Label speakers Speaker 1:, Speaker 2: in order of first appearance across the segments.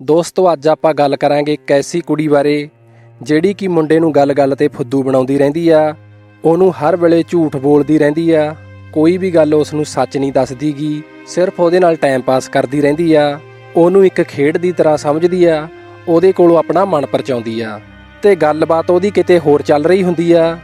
Speaker 1: ਦੋਸਤੋ, ਅੱਜ ਆਪਾਂ ਗੱਲ ਕਰਾਂਗੇ ਇੱਕ ਐਸੀ ਕੁੜੀ ਬਾਰੇ, ਜਿਹੜੀ ਕਿ ਮੁੰਡੇ ਨੂੰ ਗੱਲ-ਗੱਲ ਤੇ ਫੁੱਦੂ ਬਣਾਉਂਦੀ ਰਹਿੰਦੀ ਆ, ਉਹਨੂੰ ਹਰ ਵੇਲੇ ਝੂਠ ਬੋਲਦੀ ਰਹਿੰਦੀ ਆ, ਕੋਈ ਵੀ ਗੱਲ ਉਸ ਨੂੰ ਸੱਚ ਨਹੀਂ ਦੱਸਦੀਗੀ ਸਿਰਫ ਉਹਦੇ ਨਾਲ ਟਾਈਮ ਪਾਸ ਕਰਦੀ ਰਹਿੰਦੀ ਆ, ਉਹਨੂੰ ਇੱਕ ਖੇਡ ਦੀ ਤਰ੍ਹਾਂ ਸਮਝਦੀ ਆ, ਉਹਦੇ ਕੋਲੋਂ ਆਪਣਾ ਮਨ ਪਰਚਾਉਂਦੀ ਆ, ਤੇ ਗੱਲਬਾਤ ਉਹਦੀ ਕਿਤੇ ਹੋਰ ਚੱਲ ਰਹੀ ਹੁੰਦੀ ਆ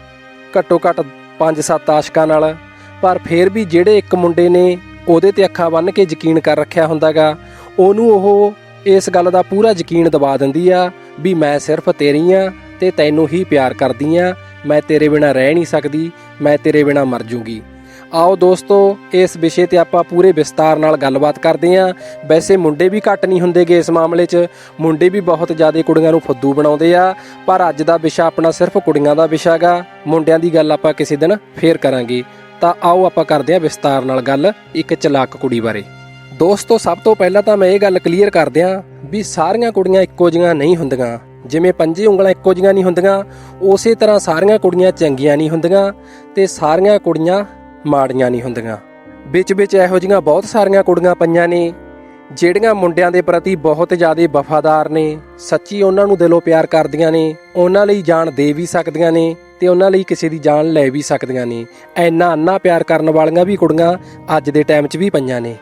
Speaker 1: ਘੱਟੋ ਘੱਟ 5-7 ਆਸ਼ਕਾਂ ਨਾਲ, ਪਰ ਫਿਰ ਵੀ ਜਿਹੜੇ ਇੱਕ ਮੁੰਡੇ ਨੇ ਉਹਦੇ ਤੇ ਅੱਖਾਂ ਬੰਨ੍ਹ ਕੇ ਯਕੀਨ ਕਰ ਰੱਖਿਆ ਹੁੰਦਾਗਾ, ਉਹਨੂੰ ਉਹ ਇਸ ਗੱਲ ਦਾ ਪੂਰਾ ਯਕੀਨ ਦਿਵਾ ਦਿੰਦੀ ਆ ਵੀ ਮੈਂ ਸਿਰਫ ਤੇਰੀ ਆ ਤੇ ਤੈਨੂੰ ਹੀ ਪਿਆਰ ਕਰਦੀ ਆ। ਮੈਂ ਤੇਰੇ ਬਿਨਾ ਰਹਿ ਨਹੀਂ ਸਕਦੀ, ਮੈਂ ਤੇਰੇ ਬਿਨਾ ਮਰ ਜੂਗੀ। ਆਓ ਦੋਸਤੋ, ਇਸ ਵਿਸ਼ੇ ਤੇ ਆਪਾਂ ਪੂਰੇ ਵਿਸਤਾਰ ਨਾਲ ਗੱਲਬਾਤ ਕਰਦੇ ਆਂ। ਵੈਸੇ ਮੁੰਡੇ ਵੀ ਘੱਟ ਨਹੀਂ ਹੁੰਦੇਗੇ ਇਸ ਮਾਮਲੇ 'ਚ। ਮੁੰਡੇ ਵੀ ਬਹੁਤ ਜ਼ਿਆਦਾ ਕੁੜੀਆਂ ਨੂੰ ਫੁੱਦੂ ਬਣਾਉਂਦੇ ਆ। ਪਰ ਅੱਜ ਦਾ ਵਿਸ਼ਾ ਆਪਣਾ ਸਿਰਫ ਕੁੜੀਆਂ ਦਾ ਵਿਸ਼ਾਗਾ ਮੁੰਡਿਆਂ ਦੀ ਗੱਲ ਆਪਾਂ ਕਿਸੇ ਦਿਨ ਫੇਰ ਕਰਾਂਗੇ। ਤਾਂ ਆਓ ਆਪਾਂ ਕਰਦੇ ਆਂ ਵਿਸਤਾਰ ਨਾਲ ਗੱਲ ਇੱਕ ਚਲਾਕ ਕੁੜੀ ਬਾਰੇ। ਦੋਸਤੋ, ਸਭ ਤੋਂ ਪਹਿਲਾਂ ਤਾਂ ਮੈਂ ਇਹ ਗੱਲ ਕਲੀਅਰ ਕਰ ਦਿਆਂ ਵੀ ਸਾਰੀਆਂ ਕੁੜੀਆਂ ਇੱਕੋ ਜਿਹੀਆਂ ਨਹੀਂ ਹੁੰਦੀਆਂ। ਜਿਵੇਂ ਪੰਜੇ ਉਂਗਲਾਂ ਇੱਕੋ ਜਿਹੀਆਂ ਨਹੀਂ ਹੁੰਦੀਆਂ, ਉਸੇ ਤਰ੍ਹਾਂ ਸਾਰੀਆਂ ਕੁੜੀਆਂ ਚੰਗੀਆਂ ਨਹੀਂ ਹੁੰਦੀਆਂ ਤੇ ਸਾਰੀਆਂ ਕੁੜੀਆਂ ਮਾੜੀਆਂ ਨਹੀਂ ਹੁੰਦੀਆਂ। ਵਿੱਚ ਵਿੱਚ ਇਹੋ ਜਿਹੀਆਂ ਬਹੁਤ ਸਾਰੀਆਂ ਕੁੜੀਆਂ ਪਈਆਂ ਨੇ, ਜਿਹੜੀਆਂ ਮੁੰਡਿਆਂ ਦੇ ਪ੍ਰਤੀ ਬਹੁਤ ਜ਼ਿਆਦਾ ਵਫਾਦਾਰ ਨੇ, ਸੱਚੀ ਉਹਨਾਂ ਨੂੰ ਦਿਲੋਂ ਪਿਆਰ ਕਰਦੀਆਂ ਨੇ, ਉਹਨਾਂ ਲਈ ਜਾਨ ਦੇ ਵੀ ਸਕਦੀਆਂ ਨੇ ਤੇ ਉਹਨਾਂ ਲਈ ਕਿਸੇ ਦੀ ਜਾਨ ਲੈ ਵੀ ਸਕਦੀਆਂ ਨੇ। ਐਨਾ ਅੰਨਾ ਪਿਆਰ ਕਰਨ ਵਾਲੀਆਂ ਵੀ ਕੁੜੀਆਂ ਅੱਜ ਦੇ ਟਾਈਮ 'ਚ ਵੀ ਪਈਆਂ ਨੇ।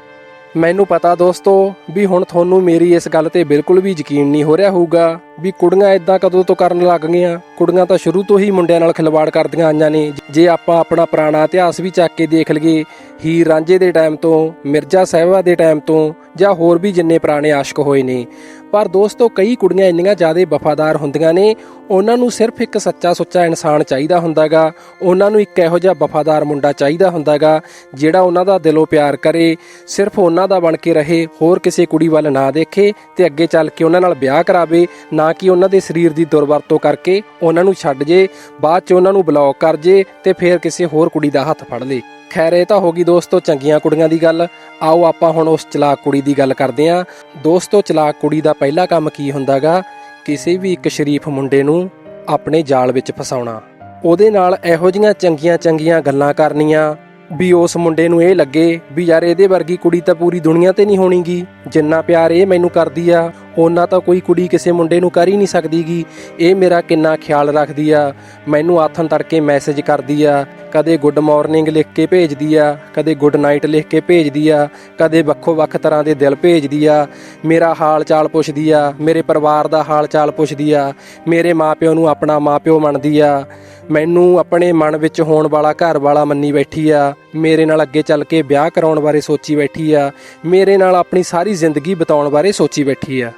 Speaker 1: ਮੈਨੂੰ ਪਤਾ ਦੋਸਤੋ ਵੀ ਹੁਣ ਤੁਹਾਨੂੰ ਮੇਰੀ ਇਸ ਗੱਲ ਤੇ ਬਿਲਕੁਲ ਵੀ ਯਕੀਨ ਨਹੀਂ ਹੋ ਰਿਹਾ ਹੋਊਗਾ ਵੀ ਕੁੜੀਆਂ ਇਦਾਂ ਕਦੋਂ ਤੋਂ ਕਰਨ ਲੱਗ ਗਈਆਂ। ਕੁੜੀਆਂ ਤਾਂ ਸ਼ੁਰੂ ਤੋਂ ਹੀ ਮੁੰਡਿਆਂ ਨਾਲ ਖਿਲਵਾੜ ਕਰਦੀਆਂ ਆਈਆਂ ਨੇ। ਜੇ ਆਪਾਂ ਆਪਣਾ ਪੁਰਾਣਾ ਇਤਿਹਾਸ ਵੀ ਚੱਕ ਕੇ ਦੇਖ ਲਈਏ, ਹੀਰ ਰਾਂਝੇ ਦੇ ਟਾਈਮ ਤੋਂ, ਮਿਰਜ਼ਾ ਸਾਹਿਬਾ ਦੇ ਟਾਈਮ ਤੋਂ ਜਾਂ ਹੋਰ ਵੀ ਜਿੰਨੇ ਪੁਰਾਣੇ ਆਸ਼ਕ ਹੋਏ ਨੇ ਪਰ ਦੋਸਤੋ, ਕਈ ਕੁੜੀਆਂ ਇੰਨੀਆਂ ਜ਼ਿਆਦਾ ਵਫਾਦਾਰ ਹੁੰਦੀਆਂ ਨੇ। ਉਹਨਾਂ ਨੂੰ ਸਿਰਫ ਇੱਕ ਸੱਚਾ ਸੁੱਚਾ ਇਨਸਾਨ ਚਾਹੀਦਾ ਹੁੰਦਾਗਾ। ਉਹਨਾਂ ਨੂੰ ਇੱਕ ਇਹੋ ਜਿਹਾ ਵਫਾਦਾਰ ਮੁੰਡਾ ਚਾਹੀਦਾ ਹੁੰਦਾਗਾ, ਜਿਹੜਾ ਉਹਨਾਂ ਦਾ ਦਿਲੋਂ ਪਿਆਰ ਕਰੇ, ਸਿਰਫ ਉਹਨਾਂ ਦਾ ਬਣ ਕੇ ਰਹੇ, ਹੋਰ ਕਿਸੇ ਕੁੜੀ ਵੱਲ ਨਾ ਦੇਖੇ ਤੇ ਅੱਗੇ ਚੱਲ ਕੇ ਉਹਨਾਂ ਨਾਲ ਵਿਆਹ ਕਰਾਵੇ, ਨਾ ਕਿ ਉਹਨਾਂ ਦੇ ਸਰੀਰ ਦੀ ਦੁਰਵਰਤੋਂ ਕਰਕੇ ਉਹਨਾਂ ਨੂੰ ਛੱਡ ਜੇ, ਬਾਅਦ ਚ ਉਹਨਾਂ ਨੂੰ ਬਲੌਕ ਕਰ ਜੇ ਤੇ ਫਿਰ ਕਿਸੇ ਹੋਰ ਕੁੜੀ ਦਾ ਹੱਥ ਫੜ ਲੇ। ਖੈਰ, ਇਹ ਤਾਂ ਹੋ ਗਈ ਦੋਸਤੋ ਚੰਗੀਆਂ ਕੁੜੀਆਂ ਦੀ ਗੱਲ। ਆਓ ਆਪਾਂ ਹੁਣ ਉਸ ਚਲਾਕ ਕੁੜੀ ਦੀ ਗੱਲ ਕਰਦੇ ਆਂ। ਦੋਸਤੋ, ਚਲਾਕ ਕੁੜੀ ਦਾ ਪਹਿਲਾ ਕੰਮ ਕੀ ਹੁੰਦਾਗਾ? ਕਿਸੇ ਵੀ ਇੱਕ ਸ਼ਰੀਫ ਮੁੰਡੇ ਨੂੰ ਆਪਣੇ ਜਾਲ ਵਿੱਚ ਫਸਾਉਣਾ। ਉਹਦੇ ਨਾਲ ਇਹੋ ਜੀਆਂ ਚੰਗੀਆਂ ਚੰਗੀਆਂ ਗੱਲਾਂ ਕਰਨੀਆਂ ਵੀ ਉਸ ਮੁੰਡੇ ਨੂੰ ਇਹ ਲੱਗੇ ਵੀ ਯਾਰ ਇਹਦੇ ਵਰਗੀ ਕੁੜੀ ਤਾਂ ਪੂਰੀ ਦੁਨੀਆ ਤੇ ਨਹੀਂ ਹੋਣੀਗੀ। ਜਿੰਨਾ ਪਿਆਰ ਇਹ ਮੈਨੂੰ ਕਰਦੀ ਆ ਉਹਨਾਂ ਤਾਂ ਕੋਈ ਕੁੜੀ ਕਿਸੇ ਮੁੰਡੇ ਨੂੰ ਕਰ ਹੀ ਨਹੀਂ ਸਕਦੀਗੀ। ਇਹ ਮੇਰਾ ਕਿੰਨਾ ਖਿਆਲ ਰੱਖਦੀ ਆ। ਮੈਨੂੰ ਆਥਨ ਤੜਕੇ ਮੈਸੇਜ ਕਰਦੀ ਆ। ਕਦੇ ਗੁੱਡ ਮਾਰਨਿੰਗ ਲਿਖ ਕੇ ਭੇਜਦੀ ਆ। ਕਦੇ ਗੁੱਡ ਨਾਈਟ ਲਿਖ ਕੇ ਭੇਜਦੀ ਆ। ਕਦੇ ਵੱਖੋ ਵੱਖ ਤਰ੍ਹਾਂ ਦੇ ਦਿਲ ਭੇਜਦੀ ਆ। ਮੇਰਾ ਹਾਲ ਚਾਲ ਪੁੱਛਦੀ ਆ। ਮੇਰੇ ਪਰਿਵਾਰ ਦਾ ਹਾਲ ਚਾਲ ਪੁੱਛਦੀ ਆ। ਮੇਰੇ ਮਾਪਿਓ ਨੂੰ ਆਪਣਾ ਮਾਪਿਓ ਮੰਨਦੀ ਆ। ਮੈਨੂੰ ਆਪਣੇ ਮਨ ਵਿੱਚ ਹੋਣ ਵਾਲਾ ਘਰ ਵਾਲਾ ਮੰਨੀ ਬੈਠੀ ਆ। ਮੇਰੇ ਨਾਲ ਅੱਗੇ ਚੱਲ ਕੇ ਵਿਆਹ ਕਰਾਉਣ ਬਾਰੇ ਸੋਚੀ ਬੈਠੀ ਆ। ਮੇਰੇ ਨਾਲ ਆਪਣੀ ਸਾਰੀ ਜ਼ਿੰਦਗੀ ਬਿਤਾਉਣ ਬਾਰੇ ਸੋਚੀ ਬੈਠੀ ਆ।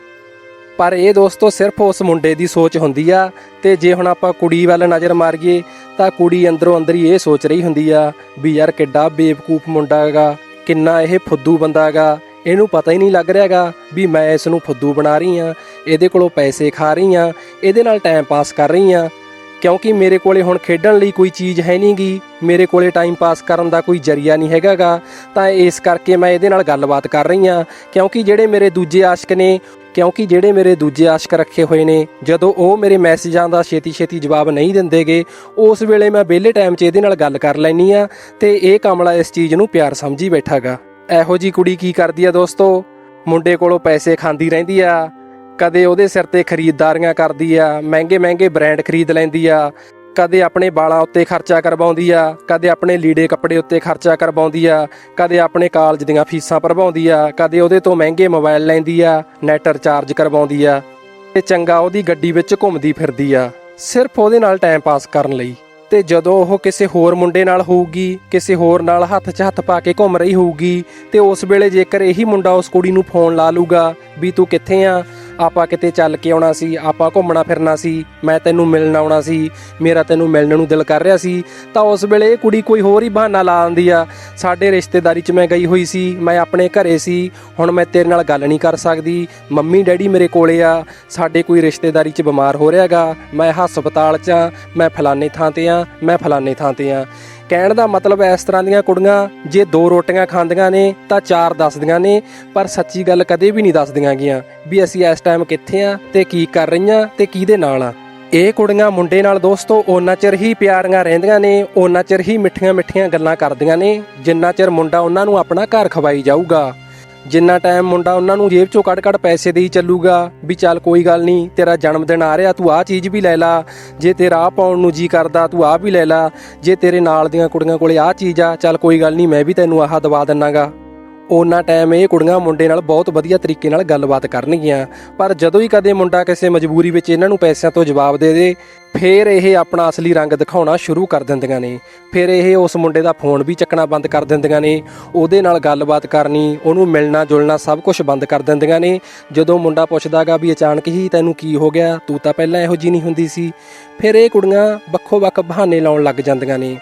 Speaker 1: ਪਰ ਇਹ ਦੋਸਤੋ ਸਿਰਫ ਉਸ ਮੁੰਡੇ ਦੀ ਸੋਚ ਹੁੰਦੀ ਆ ਤੇ ਜੇ ਹੁਣ ਆਪਾਂ ਕੁੜੀ ਵੱਲ ਨਜ਼ਰ ਮਾਰੀਏ ਤਾਂ ਕੁੜੀ ਅੰਦਰੋਂ ਅੰਦਰ ਹੀ ਇਹ ਸੋਚ ਰਹੀ ਹੁੰਦੀ ਆ ਵੀ ਯਾਰ ਕਿੱਡਾ ਬੇਵਕੂਫ ਮੁੰਡਾ ਹੈਗਾ, ਕਿੰਨਾ ਇਹ ਫੁੱਦੂ ਬੰਦਾ ਹੈਗਾ। ਇਹਨੂੰ ਪਤਾ ਹੀ ਨਹੀਂ ਲੱਗ ਰਿਹਾਗਾ ਵੀ ਮੈਂ ਇਸ ਨੂੰ ਫੁੱਦੂ ਬਣਾ ਰਹੀ ਆ, ਇਹਦੇ ਕੋਲੋਂ ਪੈਸੇ ਖਾ ਰਹੀ ਆ, ਇਹਦੇ ਨਾਲ ਟਾਈਮ ਪਾਸ ਕਰ ਰਹੀ ਆ। ਕਿਉਂਕਿ ਮੇਰੇ ਕੋਲੇ ਹੁਣ ਖੇਡਣ ਲਈ ਕੋਈ ਚੀਜ਼ ਹੈ ਨਹੀਂਗੀ ਮੇਰੇ ਕੋਲੇ ਟਾਈਮ ਪਾਸ ਕਰਨ ਦਾ ਕੋਈ ਜਰੀਆ ਨਹੀਂ ਹੈਗਾਗਾ ਤਾਂ ਇਸ ਕਰਕੇ ਮੈਂ ਇਹਦੇ ਨਾਲ ਗੱਲਬਾਤ ਕਰ ਰਹੀ ਆ, ਕਿਉਂਕਿ ਜਿਹੜੇ ਮੇਰੇ ਦੂਜੇ ਆਸ਼ਕ ਨੇ ਕਿਉਂਕਿ ਜਿਹੜੇ ਮੇਰੇ ਦੂਜੇ ਆਸ਼ਕ ਰੱਖੇ ਹੋਏ ਨੇ, ਜਦੋਂ ਉਹ ਮੇਰੇ ਮੈਸੇਜਾਂ ਦਾ ਛੇਤੀ-ਛੇਤੀ ਜਵਾਬ ਨਹੀਂ ਦਿੰਦੇਗੇ, ਉਸ ਵੇਲੇ ਮੈਂ ਵਿਹਲੇ ਟਾਈਮ 'ਚ ਇਹਦੇ ਨਾਲ ਗੱਲ ਕਰ ਲੈਣੀ ਆ ਤੇ ਇਹ ਕਮਲਾ ਇਸ ਚੀਜ਼ ਨੂੰ ਪਿਆਰ ਸਮਝੀ ਬੈਠਾਗਾ। ਇਹੋ ਜੀ ਕੁੜੀ ਕੀ ਕਰਦੀ ਆ ਦੋਸਤੋ? ਮੁੰਡੇ ਕੋਲੋਂ ਪੈਸੇ ਖਾਂਦੀ ਰਹਿੰਦੀ ਆ, ਕਦੇ ਉਹਦੇ ਸਿਰ ਤੇ ਖਰੀਦਦਾਰੀਆਂ ਕਰਦੀ ਆ, ਮਹਿੰਗੇ-ਮਹਿੰਗੇ ਬ੍ਰਾਂਡ ਖਰੀਦ ਲੈਂਦੀ ਆ ਕਦੇ ਆਪਣੇ ਵਾਲਾਂ ਉੱਤੇ ਖਰਚਾ ਕਰਵਾਉਂਦੀ ਆ, ਕਦੇ ਆਪਣੇ ਲੀੜੇ ਕੱਪੜੇ ਉੱਤੇ ਖਰਚਾ ਕਰਵਾਉਂਦੀ ਆ, ਕਦੇ ਆਪਣੇ ਕਾਲਜ ਦੀਆਂ ਫੀਸਾਂ ਭਰਵਾਉਂਦੀ ਆ, ਕਦੇ ਉਹਦੇ ਤੋਂ ਮਹਿੰਗੇ ਮੋਬਾਈਲ ਲੈਂਦੀ ਆ, ਨੈਟ ਰਿਚਾਰਜ ਕਰਵਾਉਂਦੀ ਆ ਤੇ ਚੰਗਾ ਉਹਦੀ ਗੱਡੀ ਵਿੱਚ ਘੁੰਮਦੀ ਫਿਰਦੀ ਆ, ਸਿਰਫ ਉਹਦੇ ਨਾਲ ਟਾਈਮ ਪਾਸ ਕਰਨ ਲਈ। ਤੇ ਜਦੋਂ ਉਹ ਕਿਸੇ ਹੋਰ ਮੁੰਡੇ ਨਾਲ ਹੋਊਗੀ, ਕਿਸੇ ਹੋਰ ਨਾਲ ਹੱਥ 'ਚ ਹੱਥ ਪਾ ਕੇ ਘੁੰਮ ਰਹੀ ਹੋਊਗੀ, ਤੇ ਉਸ ਵੇਲੇ ਜੇਕਰ ਇਹੀ ਮੁੰਡਾ ਉਸ ਕੁੜੀ ਨੂੰ ਫੋਨ ਲਾ ਲੂਗਾ ਵੀ ਤੂੰ ਕਿੱਥੇ ਆ ਆਪਾਂ ਕਿਤੇ ਚੱਲ ਕੇ ਆਉਣਾ ਸੀ, ਆਪਾਂ ਘੁੰਮਣਾ ਫਿਰਨਾ ਸੀ, ਮੈਂ ਤੈਨੂੰ ਮਿਲਣ ਆਉਣਾ ਸੀ, ਮੇਰਾ ਤੈਨੂੰ ਮਿਲਣ ਨੂੰ ਦਿਲ ਕਰ ਰਿਹਾ ਸੀ, ਤਾਂ ਉਸ ਵੇਲੇ ਇਹ ਕੁੜੀ ਕੋਈ ਹੋਰ ਹੀ ਬਹਾਨਾ ਲਾ ਆਂਦੀ ਆ। ਸਾਡੇ ਰਿਸ਼ਤੇਦਾਰੀ 'ਚ ਮੈਂ ਗਈ ਹੋਈ ਸੀ, ਮੈਂ ਆਪਣੇ ਘਰੇ ਸੀ, ਹੁਣ ਮੈਂ ਤੇਰੇ ਨਾਲ ਗੱਲ ਨਹੀਂ ਕਰ ਸਕਦੀ, ਮੰਮੀ ਡੈਡੀ ਮੇਰੇ ਕੋਲੇ ਆ, ਸਾਡੇ ਕੋਈ ਰਿਸ਼ਤੇਦਾਰੀ 'ਚ ਬਿਮਾਰ ਹੋ ਰਿਹਾਗਾ, ਮੈਂ ਹਸਪਤਾਲ 'ਚ ਆ, ਮੈਂ ਫਲਾਣੇ ਥਾਂ ਤੇ ਆ, ਮੈਂ ਫਲਾਣੇ ਥਾਂ ਤੇ ਆ। ਕਹਿਣ ਦਾ ਮਤਲਬ ਇਸ ਤਰ੍ਹਾਂ ਦੀਆਂ ਕੁੜੀਆਂ ਜੇ ਦੋ ਰੋਟੀਆਂ ਖਾਂਦੀਆਂ ਨੇ ਤਾਂ ਚਾਰ ਦੱਸਦੀਆਂ ਨੇ, ਪਰ ਸੱਚੀ ਗੱਲ ਕਦੇ ਵੀ ਨਹੀਂ ਦੱਸਦੀਆਂ ਗੀਆਂ ਵੀ ਅਸੀਂ ਇਸ ਟਾਈਮ ਕਿੱਥੇ ਆ ਤੇ ਕੀ ਕਰ ਰਹੀਆਂ ਤੇ ਕਿਹਦੇ ਨਾਲ ਆ। ਇਹ ਕੁੜੀਆਂ ਮੁੰਡੇ ਨਾਲ ਦੋਸਤੋ ਓਨਾ ਚਿਰ ਹੀ ਪਿਆਰੀਆਂ ਰਹਿੰਦੀਆਂ ਨੇ ਉਹਨਾਂ ਚਿਰ ਹੀ ਮਿੱਠੀਆਂ ਮਿੱਠੀਆਂ ਗੱਲਾਂ ਕਰਦੀਆਂ ਨੇ, ਜਿੰਨਾ ਚਿਰ ਮੁੰਡਾ ਉਹਨਾਂ ਨੂੰ ਆਪਣਾ ਘਰ ਖਵਾਈ ਜਾਊਗਾ। ਜਿੰਨਾ ਟਾਈਮ ਮੁੰਡਾ ਉਹਨਾਂ ਨੂੰ ਜੇਬ ਚੋਂ ਕੱਢ-ਕੱਢ ਪੈਸੇ ਦੇਈ ਚੱਲੂਗਾ, ਵੀ ਚੱਲ ਕੋਈ ਗੱਲ ਨਹੀਂ, ਤੇਰਾ ਜਨਮ ਦਿਨ ਆ ਰਿਹਾ, ਤੂੰ ਆਹ ਚੀਜ਼ ਵੀ ਲੈ ਲਾ। ਜੇ ਤੇਰਾ ਆਹ ਪਾਉਣ ਨੂੰ ਜੀ ਕਰਦਾ, ਤੂੰ ਆਹ ਵੀ ਲੈ ਲਾ। ਜੇ ਤੇਰੇ ਨਾਲ ਦੀਆਂ ਕੁੜੀਆਂ ਕੋਲੇ ਆਹ ਚੀਜ਼ ਆ, ਚੱਲ ਕੋਈ ਗੱਲ ਨਹੀਂ, ਮੈਂ ਵੀ ਤੈਨੂੰ ਆਹ ਦਵਾ ਦਿੰਨਾਗਾ। ਉਹਨਾਂ ਟਾਈਮ ਇਹ ਕੁੜੀਆਂ ਮੁੰਡੇ ਨਾਲ ਬਹੁਤ ਵਧੀਆ ਤਰੀਕੇ ਨਾਲ ਗੱਲਬਾਤ ਕਰਨਗੀਆਂ। ਪਰ ਜਦੋਂ ਹੀ ਕਦੇ ਮੁੰਡਾ ਕਿਸੇ ਮਜਬੂਰੀ ਵਿੱਚ ਇਹਨਾਂ ਨੂੰ ਪੈਸਿਆਂ ਤੋਂ ਜਵਾਬ ਦੇ ਦੇ, ਫੇਰ ਇਹ ਆਪਣਾ ਅਸਲੀ ਰੰਗ ਦਿਖਾਉਣਾ ਸ਼ੁਰੂ ਕਰ ਦਿੰਦੀਆਂ ਨੇ। ਫਿਰ ਇਹ ਉਸ ਮੁੰਡੇ ਦਾ ਫੋਨ ਵੀ ਚੱਕਣਾ ਬੰਦ ਕਰ ਦਿੰਦੀਆਂ ਨੇ। ਉਹਦੇ ਨਾਲ ਗੱਲਬਾਤ ਕਰਨੀ, ਉਹਨੂੰ ਮਿਲਣਾ ਜੁਲਣਾ ਸਭ ਕੁਝ ਬੰਦ ਕਰ ਦਿੰਦੀਆਂ ਨੇ। ਜਦੋਂ ਮੁੰਡਾ ਪੁੱਛਦਾਗਾ ਵੀ ਅਚਾਨਕ ਹੀ ਤੈਨੂੰ ਕੀ ਹੋ ਗਿਆ, ਤੂੰ ਤਾਂ ਪਹਿਲਾਂ ਇਹੋ ਜੀ ਨਹੀਂ ਹੁੰਦੀ ਸੀ। ਫਿਰ ਇਹ ਕੁੜੀਆਂ ਵੱਖੋ ਵੱਖ ਬਹਾਨੇ ਲਾਉਣ ਲੱਗ ਜਾਂਦੀਆਂ ਨੇ।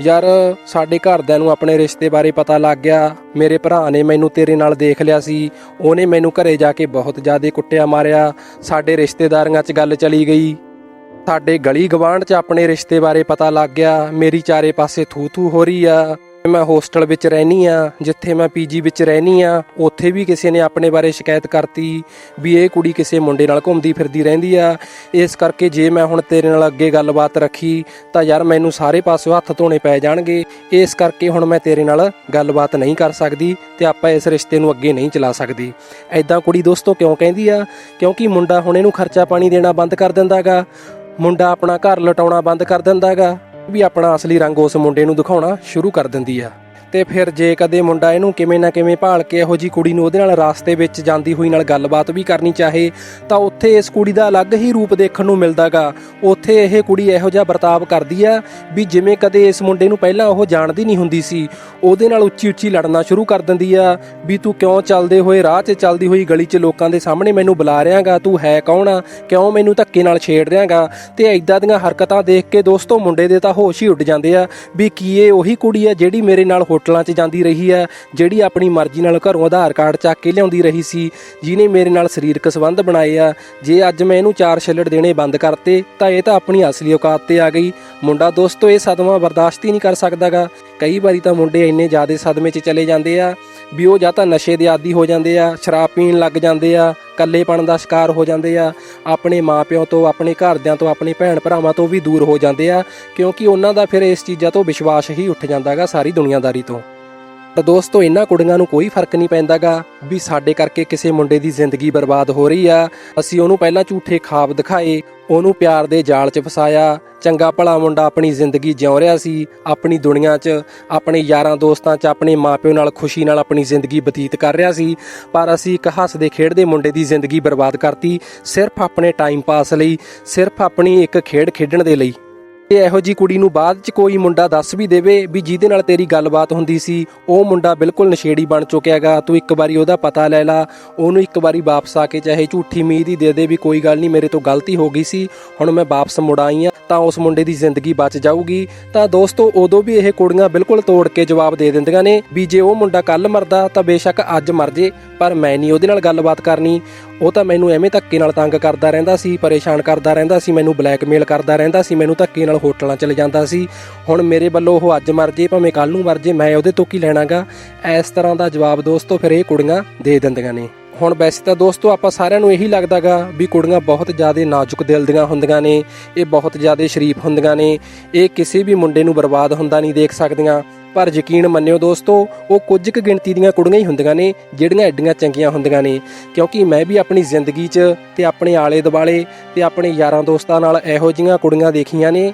Speaker 1: ਯਾਰ, ਸਾਡੇ ਘਰਦਿਆਂ ਨੂੰ ਆਪਣੇ ਰਿਸ਼ਤੇ ਬਾਰੇ ਪਤਾ ਲੱਗ ਗਿਆ। ਮੇਰੇ ਭਰਾ ਨੇ ਮੈਨੂੰ ਤੇਰੇ ਨਾਲ ਦੇਖ ਲਿਆ ਸੀ। ਉਹਨੇ ਮੈਨੂੰ ਘਰੇ ਜਾ ਕੇ ਬਹੁਤ ਜ਼ਿਆਦਾ ਕੁੱਟਿਆ, ਮਾਰਿਆ। ਸਾਡੇ ਰਿਸ਼ਤੇਦਾਰੀਆਂ 'ਚ ਗੱਲ ਚਲੀ ਗਈ। ਸਾਡੇ ਗਲੀ ਗਵਾਂਢ 'ਚ ਆਪਣੇ ਰਿਸ਼ਤੇ ਬਾਰੇ ਪਤਾ ਲੱਗ ਗਿਆ। ਮੇਰੀ ਚਾਰੇ ਪਾਸੇ ਥੂ ਥੂ ਹੋ ਰਹੀ ਆ। ਮੈਂ ਹੋਸਟਲ ਵਿੱਚ ਰਹਿਨੀ ਆ, ਜਿੱਥੇ ਮੈਂ ਪੀਜੀ ਵਿੱਚ ਰਹਿਨੀ ਆ, ਉੱਥੇ ਵੀ ਕਿਸੇ ਨੇ ਆਪਣੇ ਬਾਰੇ ਸ਼ਿਕਾਇਤ ਕਰਤੀ ਵੀ ਇਹ ਕੁੜੀ ਕਿਸੇ ਮੁੰਡੇ ਨਾਲ ਘੁੰਮਦੀ ਫਿਰਦੀ ਰਹਿੰਦੀ ਆ। ਇਸ ਕਰਕੇ ਜੇ ਮੈਂ ਹੁਣ ਤੇਰੇ ਨਾਲ ਅੱਗੇ ਗੱਲਬਾਤ ਰੱਖੀ, ਤਾਂ ਯਾਰ ਮੈਨੂੰ ਸਾਰੇ ਪਾਸਿਓਂ ਹੱਥ ਧੋਣੇ ਪੈ ਜਾਣਗੇ। ਇਸ ਕਰਕੇ ਹੁਣ ਮੈਂ ਤੇਰੇ ਨਾਲ ਗੱਲਬਾਤ ਨਹੀਂ ਕਰ ਸਕਦੀ ਤੇ ਆਪਾਂ ਇਸ ਰਿਸ਼ਤੇ ਨੂੰ ਅੱਗੇ ਨਹੀਂ ਚਲਾ ਸਕਦੀ। ਐਦਾਂ ਕੁੜੀ ਦੋਸਤੋ ਕਿਉਂ ਕਹਿੰਦੀ ਆ? ਕਿਉਂਕਿ ਮੁੰਡਾ ਹੁਣ ਇਹਨੂੰ ਖਰਚਾ ਪਾਣੀ ਦੇਣਾ ਬੰਦ ਕਰ ਦਿੰਦਾਗਾ। ਮੁੰਡਾ ਆਪਣਾ ਘਰ ਲਟਾਉਣਾ ਬੰਦ ਕਰ ਦਿੰਦਾਗਾ। ਵੀ ਆਪਣਾ ਅਸਲੀ ਰੰਗ ਉਸ ਮੁੰਡੇ ਨੂੰ ਦਿਖਾਉਣਾ ਸ਼ੁਰੂ ਕਰ ਦਿੰਦੀ ਆ। ਤੇ ਫਿਰ ਜੇ ਕਦੇ ਮੁੰਡਾ ਇਹਨੂੰ ਕਿਵੇਂ ਨਾ ਕਿਵੇਂ ਭਾਲ ਕੇ ਇਹੋ ਜੀ ਕੁੜੀ ਨੂੰ ਉਹਦੇ ਨਾਲ ਰਾਸਤੇ ਵਿੱਚ ਜਾਂਦੀ ਹੋਈ ਨਾਲ ਗੱਲਬਾਤ ਵੀ ਕਰਨੀ ਚਾਹੇ, ਤਾਂ ਉੱਥੇ ਇਸ ਕੁੜੀ ਦਾ ਅਲੱਗ ਹੀ ਰੂਪ ਦੇਖਣ ਨੂੰ ਮਿਲਦਾਗਾ। ਉੱਥੇ ਇਹ ਕੁੜੀ ਇਹੋ ਜਿਹਾ ਵਰਤਾਵ ਕਰਦੀ ਆ ਵੀ ਜਿਵੇਂ ਕਦੇ ਇਸ ਮੁੰਡੇ ਨੂੰ ਪਹਿਲਾਂ ਉਹ ਜਾਣਦੀ ਨਹੀਂ ਹੁੰਦੀ ਸੀ, ਉਹਦੇ ਨਾਲ ਉੱਚੀ ਉੱਚੀ ਲੜਨਾ ਸ਼ੁਰੂ ਕਰ ਦਿੰਦੀ ਆ, ਵੀ ਤੂੰ ਕਿਉਂ ਚੱਲਦੇ ਹੋਏ ਰਾਹ 'ਚ ਚੱਲਦੀ ਹੋਈ ਗਲੀ 'ਚ ਲੋਕਾਂ ਦੇ ਸਾਹਮਣੇ ਮੈਨੂੰ ਬੁਲਾ ਰਿਹਾਗਾ, ਤੂੰ ਹੈ ਕੌਣ ਆ, ਕਿਉਂ ਮੈਨੂੰ ਧੱਕੇ ਨਾਲ ਛੇੜ ਰਿਹਾਗਾ? ਤੇ ਐਦਾਂ ਦੀਆਂ ਹਰਕਤਾਂ ਦੇਖ ਕੇ ਦੋਸਤੋ ਮੁੰਡੇ ਦੇ ਤਾਂ ਹੋਸ਼ ਹੀ ਉੱਡ ਜਾਂਦੇ ਆ, ਵੀ ਕੀ ਇਹ ਉਹੀ ਕੁੜੀ ਆ ਜਿਹੜੀ ਮੇਰੇ ਨਾਲ ਹੋਟਲਾਂ ਹੋਟਲਾਂ 'ਚ ਜਾਂਦੀ ਰਹੀ ਆ ਜਿਹੜੀ ਆਪਣੀ ਮਰਜ਼ੀ ਨਾਲ ਘਰੋਂ ਆਧਾਰ ਕਾਰਡ ਚੱਕ ਕੇ ਲਿਆਉਂਦੀ ਰਹੀ ਸੀ। ਜਿਹਨੇ ਮੇਰੇ ਨਾਲ ਸਰੀਰਕ ਸੰਬੰਧ ਬਣਾਏ ਆ। ਜੇ ਅੱਜ ਮੈਂ ਇਹਨੂੰ ਚਾਰ ਛੱਲੜ ਦੇਣੇ ਬੰਦ ਕਰਤੇ, ਤਾਂ ਇਹ ਤਾਂ ਆਪਣੀ ਅਸਲੀ ਔਕਾਤ ਤੇ ਆ ਗਈ। ਮੁੰਡਾ ਦੋਸਤੋ, ਇਹ ਸਦਮਾ ਬਰਦਾਸ਼ਤ ਹੀ ਨਹੀਂ ਕਰ ਸਕਦਾਗਾ। ਕਈ ਵਾਰੀ ਤਾਂ ਮੁੰਡੇ ਇੰਨੇ ਜ਼ਿਆਦਾ ਸਦਮੇ 'ਚ ਚਲੇ ਜਾਂਦੇ ਆ। ਵੀ ਉਹ ਜਾਂ ਤਾਂ ਨਸ਼ੇ ਦੇ ਆਦੀ ਹੋ ਜਾਂਦੇ ਆ, ਸ਼ਰਾਬ ਪੀਣ ਲੱਗ ਜਾਂਦੇ ਆ, ਇਕੱਲੇਪਣ ਦਾ ਸ਼ਿਕਾਰ ਹੋ ਜਾਂਦੇ ਆ, ਆਪਣੇ ਮਾਪਿਆਂ ਤੋਂ, ਆਪਣੇ ਘਰਦਿਆਂ ਤੋਂ, ਆਪਣੇ ਭੈਣ ਭਰਾਵਾਂ ਤੋਂ ਵੀ ਦੂਰ ਹੋ ਜਾਂਦੇ ਆ, ਕਿਉਂਕਿ ਉਹਨਾਂ ਦਾ ਫਿਰ ਇਸ ਚੀਜ਼ਾਂ ਤੋਂ ਵਿਸ਼ਵਾਸ ਹੀ ਉੱਠ ਜਾਂਦਾਗਾ ਸਾਰੀ ਦੁਨੀਆਦਾਰੀ ਤੋਂ। ਤਾਂ ਦੋਸਤੋ ਇਹਨਾਂ ਕੁੜੀਆਂ ਨੂੰ ਕੋਈ ਫ਼ਰਕ ਨਹੀਂ ਪੈਂਦਾਗਾ ਵੀ ਸਾਡੇ ਕਰਕੇ ਕਿਸੇ ਮੁੰਡੇ ਦੀ ਜ਼ਿੰਦਗੀ ਬਰਬਾਦ ਹੋ ਰਹੀ ਆ। ਅਸੀਂ ਉਹਨੂੰ ਪਹਿਲਾਂ ਝੂਠੇ ਖਾਬ ਦਿਖਾਏ, ਉਹਨੂੰ ਪਿਆਰ ਦੇ ਜਾਲ 'ਚ ਫਸਾਇਆ। ਚੰਗਾ ਭਲਾ ਮੁੰਡਾ ਆਪਣੀ ਜ਼ਿੰਦਗੀ ਜਿਉ ਰਿਹਾ ਸੀ, ਆਪਣੀ ਦੁਨੀਆ 'ਚ, ਆਪਣੇ ਯਾਰਾਂ ਦੋਸਤਾਂ 'ਚ, ਆਪਣੇ ਮਾਪਿਓ ਨਾਲ, ਖੁਸ਼ੀ ਨਾਲ ਆਪਣੀ ਜ਼ਿੰਦਗੀ ਬਤੀਤ ਕਰ ਰਿਹਾ ਸੀ। ਪਰ ਅਸੀਂ ਇੱਕ ਹੱਸਦੇ ਖੇਡਦੇ ਮੁੰਡੇ ਦੀ ਜ਼ਿੰਦਗੀ ਬਰਬਾਦ ਕਰਤੀ, ਸਿਰਫ ਆਪਣੇ ਟਾਈਮ ਪਾਸ ਲਈ, ਸਿਰਫ ਆਪਣੀ ਇੱਕ ਖੇਡ ਖੇਡਣ ਦੇ ਲਈ। ਤੇ ਇਹੋ ਜੀ ਕੁੜੀ ਨੂੰ ਬਾਅਦ ਚ ਕੋਈ ਮੁੰਡਾ ਦੱਸ ਵੀ ਦੇਵੇ ਵੀ ਜਿਹਦੇ ਨਾਲ ਤੇਰੀ ਗੱਲਬਾਤ ਹੁੰਦੀ ਸੀ, ਉਹ ਮੁੰਡਾ ਬਿਲਕੁਲ ਨਸ਼ੇੜੀ ਬਣ ਚੁੱਕਿਆਗਾ ਤੂੰ ਇੱਕ ਵਾਰੀ ਉਹਦਾ ਪਤਾ ਲੈ ਲਾ, ਉਹਨੂੰ ਇੱਕ ਵਾਰੀ ਵਾਪਸ ਆ ਕੇ ਚਾਹੇ ਝੂਠੀ ਉਮੀਦ ਹੀ ਦੇ ਦੇ ਵੀ ਕੋਈ ਗੱਲ ਨਹੀਂ, ਮੇਰੇ ਤੋਂ ਗਲਤੀ ਹੋ ਗਈ ਸੀ, ਹੁਣ ਮੈਂ ਵਾਪਸ ਮੁੜ ਆਈ ਆ ਤਾਂ ਉਸ ਮੁੰਡੇ ਦੀ ਜ਼ਿੰਦਗੀ ਬਚ ਜਾਊਗੀ। ਤਾਂ ਦੋਸਤੋ, ਉਦੋਂ ਵੀ ਇਹ ਕੁੜੀਆਂ ਬਿਲਕੁਲ ਤੋੜ ਕੇ ਜਵਾਬ ਦੇ ਦਿੰਦੀਆਂ ਨੇ ਵੀ ਜੇ ਉਹ ਮੁੰਡਾ ਕੱਲ ਮਰਦਾ ਤਾਂ ਬੇਸ਼ੱਕ ਅੱਜ ਮਰ ਜੇ, ਪਰ ਮੈਂ ਨਹੀਂ ਉਹਦੇ ਨਾਲ ਗੱਲਬਾਤ ਕਰਨੀ। ਉਹ ਤਾਂ ਮੈਨੂੰ ਐਵੇਂ ਧੱਕੇ ਨਾਲ ਤੰਗ ਕਰਦਾ ਰਹਿੰਦਾ ਸੀ, ਪਰੇਸ਼ਾਨ ਕਰਦਾ ਰਹਿੰਦਾ ਸੀ, ਮੈਨੂੰ ਬਲੈਕਮੇਲ ਕਰਦਾ ਰਹਿੰਦਾ ਸੀ, ਮੈਨੂੰ ਧੱਕੇ ਨਾਲ ਹੋਟਲਾਂ 'ਚ ਲੈ ਜਾਂਦਾ ਸੀ। ਹੁਣ ਮੇਰੇ ਵੱਲੋਂ ਉਹ ਅੱਜ ਮਰ ਜੇ, ਭਾਵੇਂ ਕੱਲ ਨੂੰ ਮਰ ਜੇ, ਮੈਂ ਉਹਦੇ ਤੋਂ ਕੀ ਲੈਣਾਗਾ? ਇਸ ਤਰ੍ਹਾਂ ਦਾ ਜਵਾਬ ਦੋਸਤੋ, ਫਿਰ ਇਹ ਕੁੜੀਆਂ ਦੇ ਦਿੰਦੀਆਂ ਨੇ। ਹੁਣ ਵੈਸੇ ਤਾਂ ਦੋਸਤੋ ਆਪਾਂ ਸਾਰਿਆਂ ਨੂੰ ਇਹੀ ਲੱਗਦਾਗਾ ਵੀ ਕੁੜੀਆਂ ਬਹੁਤ ਜ਼ਿਆਦਾ ਨਾਜ਼ੁਕ ਦਿਲ ਦੀਆਂ ਹੁੰਦੀਆਂ ਨੇ, ਇਹ ਬਹੁਤ ਜ਼ਿਆਦਾ ਸ਼ਰੀਫ ਹੁੰਦੀਆਂ ਨੇ, ਇਹ ਕਿਸੇ ਵੀ ਮੁੰਡੇ ਨੂੰ ਬਰਬਾਦ ਹੁੰਦਾ ਨਹੀਂ ਦੇਖ ਸਕਦੀਆਂ। ਪਰ ਯਕੀਨ ਮੰਨਿਓ ਦੋਸਤੋ, ਉਹ ਕੁਝ ਕੁ ਗਿਣਤੀ ਦੀਆਂ ਕੁੜੀਆਂ ਹੀ ਹੁੰਦੀਆਂ ਨੇ, ਜਿਹੜੀਆਂ ਐਡੀਆਂ ਚੰਗੀਆਂ ਹੁੰਦੀਆਂ ਨੇ। ਕਿਉਂਕਿ ਮੈਂ ਵੀ ਆਪਣੀ ਜ਼ਿੰਦਗੀ 'ਚ ਤੇ ਆਪਣੇ ਆਲੇ ਦੁਆਲੇ ਤੇ ਆਪਣੇ ਯਾਰਾਂ ਦੋਸਤਾਂ ਨਾਲ ਇਹੋ ਜਿਹੀਆਂ ਕੁੜੀਆਂ ਦੇਖੀਆਂ ਨੇ,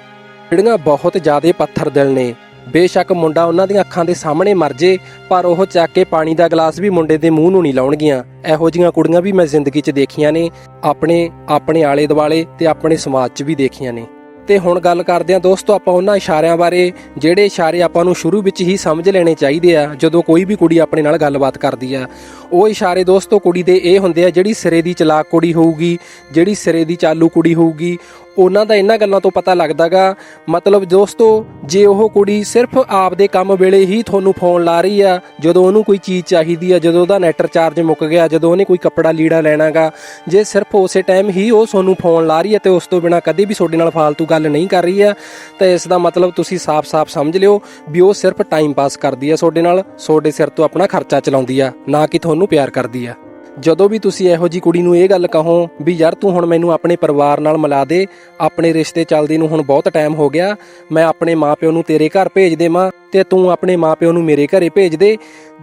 Speaker 1: ਜਿਹੜੀਆਂ ਬਹੁਤ ਜ਼ਿਆਦਾ ਪੱਥਰ ਦਿਲ ਨੇ। ਬੇਸ਼ੱਕ ਮੁੰਡਾ ਉਹਨਾਂ ਦੀਆਂ ਅੱਖਾਂ ਦੇ ਸਾਹਮਣੇ ਮਰ ਜੇ, ਪਰ ਉਹ ਚੱਕ ਕੇ ਪਾਣੀ ਦਾ ਗਲਾਸ ਵੀ ਮੁੰਡੇ ਦੇ ਮੂੰਹ ਨੂੰ ਨਹੀਂ ਲਾਉਣਗੀਆਂ। ਇਹੋ ਜਿਹੀਆਂ ਕੁੜੀਆਂ ਵੀ ਮੈਂ ਜ਼ਿੰਦਗੀ 'ਚ ਦੇਖੀਆਂ ਨੇ, ਆਪਣੇ ਆਪਣੇ ਆਲੇ ਦੁਆਲੇ ਤੇ ਆਪਣੇ ਸਮਾਜ 'ਚ ਵੀ ਦੇਖੀਆਂ ਨੇ। ਤੇ ਹੁਣ ਗੱਲ ਕਰਦੇ ਹਾਂ ਦੋਸਤੋ ਆਪਾਂ ਉਹਨਾਂ ਇਸ਼ਾਰਿਆਂ ਬਾਰੇ, ਜਿਹੜੇ ਇਸ਼ਾਰੇ ਆਪਾਂ ਨੂੰ ਸ਼ੁਰੂ ਵਿੱਚ ਹੀ ਸਮਝ ਲੈਣੇ ਚਾਹੀਦੇ ਆ, ਜਦੋਂ ਕੋਈ ਵੀ ਕੁੜੀ ਆਪਣੇ ਨਾਲ ਗੱਲਬਾਤ ਕਰਦੀ ਆ। ਉਹ ਇਸ਼ਾਰੇ ਦੋਸਤੋ ਕੁੜੀ ਦੇ ਇਹ ਹੁੰਦੇ ਆ, ਜਿਹੜੀ ਸਿਰੇ ਦੀ ਚਲਾਕ ਕੁੜੀ ਹੋਊਗੀ, ਜਿਹੜੀ ਸਿਰੇ ਦੀ ਚਾਲੂ ਕੁੜੀ ਹੋਊਗੀ ਉਹਨਾਂ ਦਾ ਇਹਨਾਂ ਗੱਲਾਂ ਤੋਂ ਪਤਾ ਲੱਗਦਾਗਾ। ਮਤਲਬ ਦੋਸਤੋ, ਜੇ ਉਹ ਕੁੜੀ ਸਿਰਫ ਆਪਦੇ ਕੰਮ ਵੇਲੇ ਹੀ ਤੁਹਾਨੂੰ ਫੋਨ ਲਾ ਰਹੀ ਆ, ਜਦੋਂ ਉਹਨੂੰ ਕੋਈ ਚੀਜ਼ ਚਾਹੀਦੀ ਆ, ਜਦੋਂ ਉਹਦਾ ਨੈਟ ਚਾਰਜ ਮੁੱਕ ਗਿਆ, ਜਦੋਂ ਉਹਨੇ ਕੋਈ ਕੱਪੜਾ ਲੀੜਾ ਲੈਣਾਗਾ, ਜੇ ਸਿਰਫ ਉਸੇ ਟਾਈਮ ਹੀ ਉਹ ਤੁਹਾਨੂੰ ਫੋਨ ਲਾ ਰਹੀ ਹੈ ਤੇ ਉਸ ਤੋਂ ਬਿਨਾ ਕਦੇ ਵੀ ਤੁਹਾਡੇ ਨਾਲ ਫਾਲਤੂ ਗੱਲ ਨਹੀਂ ਕਰ ਰਹੀ ਆ, ਤਾਂ ਇਸ ਦਾ ਮਤਲਬ ਤੁਸੀਂ ਸਾਫ਼-ਸਾਫ਼ ਸਮਝ ਲਿਓ ਵੀ ਉਹ ਸਿਰਫ ਟਾਈਮ ਪਾਸ ਕਰਦੀ ਆ ਤੁਹਾਡੇ ਨਾਲ, ਤੁਹਾਡੇ ਸਿਰ ਤੋਂ ਆਪਣਾ ਖਰਚਾ ਚਲਾਉਂਦੀ ਆ, ਨਾ ਕਿ ਤੁਹਾਨੂੰ ਪਿਆਰ ਕਰਦੀ ਆ। ਜਦੋਂ ਵੀ ਤੁਸੀਂ ਇਹੋ ਜੀ ਕੁੜੀ ਨੂੰ ਇਹ ਗੱਲ ਕਹੋ ਵੀ ਯਾਰ ਤੂੰ ਹੁਣ ਮੈਨੂੰ ਆਪਣੇ ਪਰਿਵਾਰ ਨਾਲ ਮਿਲਾ ਦੇ, ਆਪਣੇ ਰਿਸ਼ਤੇ ਚੱਲਦੇ ਨੂੰ ਹੁਣ ਬਹੁਤ ਟਾਈਮ ਹੋ ਗਿਆ, ਮੈਂ ਆਪਣੇ ਮਾਪਿਓ ਨੂੰ ਤੇਰੇ ਘਰ ਭੇਜ ਦੇਵਾਂ ਤੇ ਤੂੰ ਆਪਣੇ ਮਾਪਿਓ ਨੂੰ ਮੇਰੇ ਘਰੇ ਭੇਜ ਦੇ।